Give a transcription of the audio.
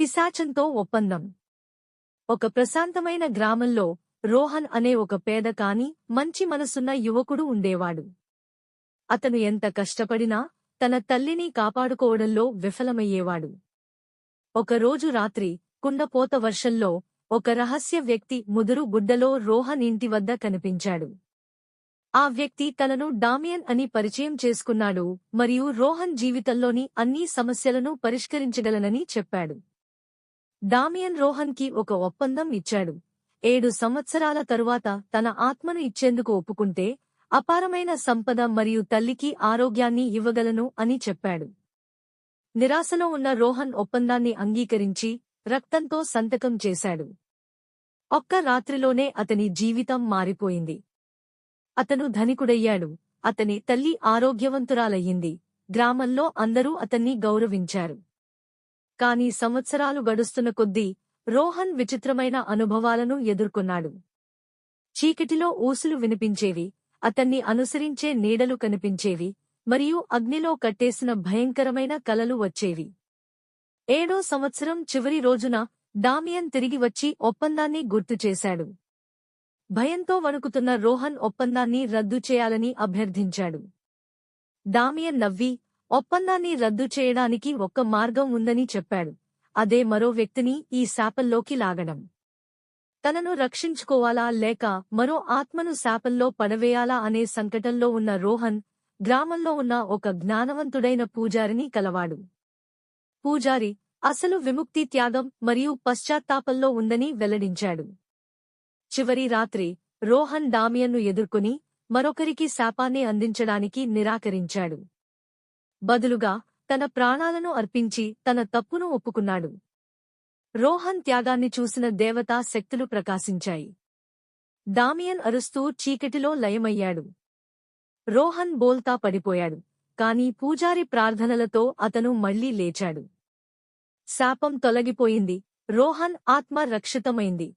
పిశాచంతో ఒప్పందం. ఒక ప్రశాంతమైన గ్రామంలో రోహన్ అనే ఒక పేద కాని మంచి మనసున్న యువకుడు ఉండేవాడు. అతను ఎంత కష్టపడినా తన తల్లిని కాపాడుకోవడంలో విఫలమయ్యేవాడు. ఒకరోజు రాత్రి కుండపోత వర్షంలో ఒక రహస్య వ్యక్తి ముదురు గుడ్డలో రోహన్ ఇంటి వద్ద కనిపించాడు. ఆ వ్యక్తి తనను డామియన్ అని పరిచయం చేసుకున్నాడు మరియు రోహన్ జీవితంలోని అన్ని సమస్యలను పరిష్కరించగలనని చెప్పాడు. డామియన్ రోహన్కి ఒక ఒప్పందం ఇచ్చాడు. ఏడు సంవత్సరాల తరువాత తన ఆత్మను ఇచ్చేందుకు ఒప్పుకుంటే అపారమైన సంపద మరియు తల్లికి ఆరోగ్యాన్ని ఇవ్వగలను అని చెప్పాడు. నిరాశలో ఉన్న రోహన్ ఒప్పందాన్ని అంగీకరించి రక్తంతో సంతకం చేశాడు. ఒక్క రాత్రిలోనే అతని జీవితం మారిపోయింది. అతను ధనికుడయ్యాడు. అతని తల్లి ఆరోగ్యవంతురాలయ్యింది. గ్రామంలో అందరూ అతన్ని గౌరవించారు. కాని సంవత్సరాలు గడుస్తున్న కొద్దీ రోహన్ విచిత్రమైన అనుభవాలను ఎదుర్కొన్నాడు. చీకటిలో ఊసులు వినిపించేవి అతన్ని అనుసరించే నీడలు కనిపించేవి మరియు అగ్నిలో కట్టేసిన భయంకరమైన కలలు వచ్చేవి. ఏడో సంవత్సరం చివరి రోజున డామియన్ తిరిగి వచ్చి ఒప్పందాన్ని గుర్తుచేశాడు భయంతో వణుకుతున్న రోహన్ ఒప్పందాన్ని రద్దు చేయాలని అభ్యర్థించాడు. డామియన్ నవ్వి ఒప్పందాన్ని రద్దు చేయడానికి ఒక్క మార్గం ఉందని చెప్పాడు. అదే మరో వ్యక్తిని ఈ శాపల్లోకి లాగడం. తనను రక్షించుకోవాలా లేక మరో ఆత్మను శాపల్లో పడవేయాలా అనే సంకటంలో ఉన్న రోహన్ గ్రామంలో ఉన్న ఒక జ్ఞానవంతుడైన పూజారిని కలవాడు. పూజారి అసలు విముక్తి త్యాగం మరియు పశ్చాత్తాపంలో ఉందని వెల్లడించాడు. చివరి రాత్రి రోహన్ డామియన్ను ఎదుర్కొని మరొకరికి శాపాన్ని అందించడానికి నిరాకరించాడు. బదులుగా తన ప్రాణాలను అర్పించి తన తప్పును ఒప్పుకున్నాడు. రోహన్ త్యాగాన్ని చూసిన దేవతా శక్తులు ప్రకాశించాయి. దామియన్ అరుస్తూ చీకటిలో లయమయ్యాడు. రోహన్ బోల్తా పడిపోయాడు కాని పూజారి ప్రార్థనలతో అతను మళ్ళీ లేచాడు. శాపం తొలగిపోయింది రోహన్ ఆత్మ రక్షితమైంది